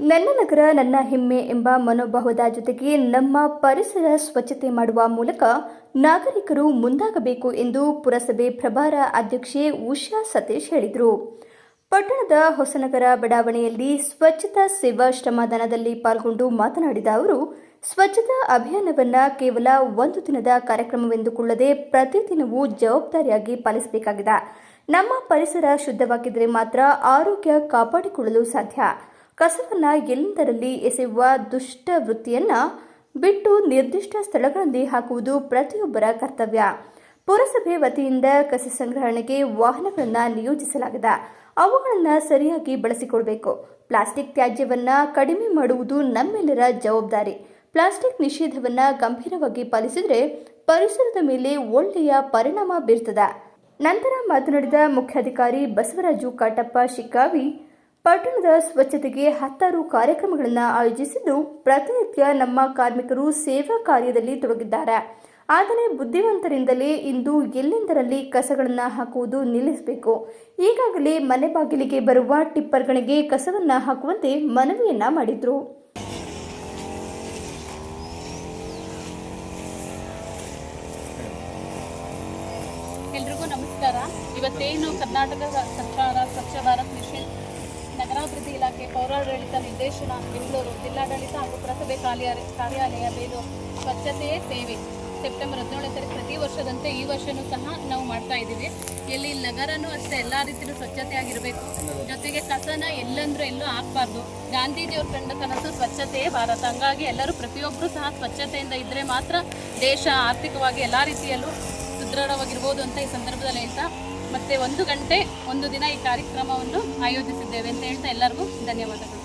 ನನ್ನ ನಗರ, ನನ್ನ ಹೆಮ್ಮೆ ಎಂಬ ಮನೋಭಾವದ ಜೊತೆಗೆ ನಮ್ಮ ಪರಿಸರ ಸ್ವಚ್ಛತೆ ಮಾಡುವ ಮೂಲಕ ನಾಗರಿಕರು ಮುಂದಾಗಬೇಕು ಎಂದು ಪುರಸಭೆ ಪ್ರಭಾರ ಅಧ್ಯಕ್ಷೆ ಉಷಾ ಸತೀಶ್ ಹೇಳಿದರು. ಪಟ್ಟಣದ ಹೊಸನಗರ ಬಡಾವಣೆಯಲ್ಲಿ ಸ್ವಚ್ಛತಾ ಸೇವಾ ಶ್ರಮದಾನದಲ್ಲಿ ಪಾಲ್ಗೊಂಡು ಮಾತನಾಡಿದ ಅವರು, ಸ್ವಚ್ಛತಾ ಅಭಿಯಾನವನ್ನ ಕೇವಲ ಒಂದು ದಿನದ ಕಾರ್ಯಕ್ರಮವೆಂದುಕೊಳ್ಳದೆ ಪ್ರತಿದಿನವೂ ಜವಾಬ್ದಾರಿಯಾಗಿ ಪಾಲಿಸಬೇಕಾಗಿದೆ. ನಮ್ಮ ಪರಿಸರ ಶುದ್ಧವಾಗಿದ್ದರೆ ಮಾತ್ರ ಆರೋಗ್ಯ ಕಾಪಾಡಿಕೊಳ್ಳಲು ಸಾಧ್ಯ. ಕಸವನ್ನ ಎಲ್ಲೆಂದರಲ್ಲಿ ಎಸೆಯುವ ದುಷ್ಟ ವೃತ್ತಿಯನ್ನ ಬಿಟ್ಟು ನಿರ್ದಿಷ್ಟ ಸ್ಥಳಗಳಲ್ಲಿ ಹಾಕುವುದು ಪ್ರತಿಯೊಬ್ಬರ ಕರ್ತವ್ಯ. ಪುರಸಭೆ ವತಿಯಿಂದ ಕಸ ಸಂಗ್ರಹಣೆಗೆ ವಾಹನಗಳನ್ನು ನಿಯೋಜಿಸಲಾಗಿದೆ. ಅವುಗಳನ್ನು ಸರಿಯಾಗಿ ಬಳಸಿಕೊಳ್ಬೇಕು ಪ್ಲಾಸ್ಟಿಕ್ ತ್ಯಾಜ್ಯವನ್ನ ಕಡಿಮೆ ಮಾಡುವುದು ನಮ್ಮೆಲ್ಲರ ಜವಾಬ್ದಾರಿ. ಪ್ಲಾಸ್ಟಿಕ್ ನಿಷೇಧವನ್ನ ಗಂಭೀರವಾಗಿ ಪಾಲಿಸಿದರೆ ಪರಿಸರದ ಮೇಲೆ ಒಳ್ಳೆಯ ಪರಿಣಾಮ ಬೀರ್ತದ. ನಂತರ ಮಾತನಾಡಿದ ಮುಖ್ಯಾಧಿಕಾರಿ ಬಸವರಾಜು ಕಾಟಪ್ಪ ಶಿಕ್ಕಾವಿ ಪಟ್ಟಣದ ಸ್ವಚ್ಛತೆಗೆ ಹತ್ತಾರು ಕಾರ್ಯಕ್ರಮಗಳನ್ನು ಆಯೋಜಿಸಿದ್ದು ಪ್ರತಿನಿತ್ಯ ನಮ್ಮ ಕಾರ್ಮಿಕರು ಸೇವಾ ಕಾರ್ಯದಲ್ಲಿ ತೊಡಗಿದ್ದಾರೆ. ಆದರೆ ಬುದ್ಧಿವಂತರಿಂದಲೇ ಇಂದು ಎಲ್ಲೆಂದರಲ್ಲಿ ಕಸಗಳನ್ನು ಹಾಕುವುದು ನಿಲ್ಲಿಸಬೇಕು. ಈಗಾಗಲೇ ಮನೆ ಬಾಗಿಲಿಗೆ ಬರುವ ಟಿಪ್ಪರ್ಗಳಿಗೆ ಕಸವನ್ನು ಹಾಕುವಂತೆ ಮನವಿಯನ್ನ ಮಾಡಿದ್ರು. ಎಲ್ರಿಗೂ ನಮಸ್ಕಾರ. ಇವತ್ತೇನು ಕರ್ನಾಟಕ ಸರ್ಕಾರ ಸ್ವಚ್ಛ ಭಾರತ್ ನಗರಾಭಿವೃದ್ಧಿ ಇಲಾಖೆ ಪೌರಾಡಳಿತ ನಿರ್ದೇಶನ ಬೆಂಗಳೂರು ಜಿಲ್ಲಾಡಳಿತ ಹಾಗೂ ಪುರಸಭೆ ಕಾರ್ಯ ಕಾರ್ಯಾಲಯ ಬೇಲೂರು ಸ್ವಚ್ಛತೆಯೇ ಸೇವೆ. ಸೆಪ್ಟೆಂಬರ್ ಹದಿನೇಳನೇ ತಾರೀಕು ಪ್ರತಿ ವರ್ಷದಂತೆ ಈ ವರ್ಷನೂ ಸಹ ನಾವು ಮಾಡ್ತಾ ಇದ್ದೀವಿ. ಇಲ್ಲಿ ನಗರನೂ ಅಷ್ಟೇ, ಎಲ್ಲ ರೀತಿಯೂ ಸ್ವಚ್ಛತೆಯಾಗಿರಬೇಕು ಜೊತೆಗೆ ಕಸನ ಎಲ್ಲಂದ್ರೂ ಎಲ್ಲೂ ಹಾಕ್ಬಾರ್ದು. ಗಾಂಧೀಜಿಯವ್ರ ಕಂಡ ಕನಸು ಸ್ವಚ್ಛತೆಯೇ ಭಾರತ. ಹಂಗಾಗಿ ಎಲ್ಲರೂ ಪ್ರತಿಯೊಬ್ಬರೂ ಸಹ ಸ್ವಚ್ಛತೆಯಿಂದ ಇದ್ದರೆ ಮಾತ್ರ ದೇಶ ಆರ್ಥಿಕವಾಗಿ ಎಲ್ಲ ರೀತಿಯಲ್ಲೂ ಸುದೃಢವಾಗಿರ್ಬೋದು ಅಂತ ಈ ಸಂದರ್ಭದಲ್ಲಿ ಹೇಳ್ತಾ, ಮತ್ತೆ ಒಂದು ಗಂಟೆ, ಒಂದು ದಿನ ಈ ಕಾರ್ಯಕ್ರಮವನ್ನು ಆಯೋಜಿಸಿದ್ದೇವೆ ಅಂತ ಹೇಳ್ತಾ ಎಲ್ಲರಿಗೂ ಧನ್ಯವಾದಗಳು.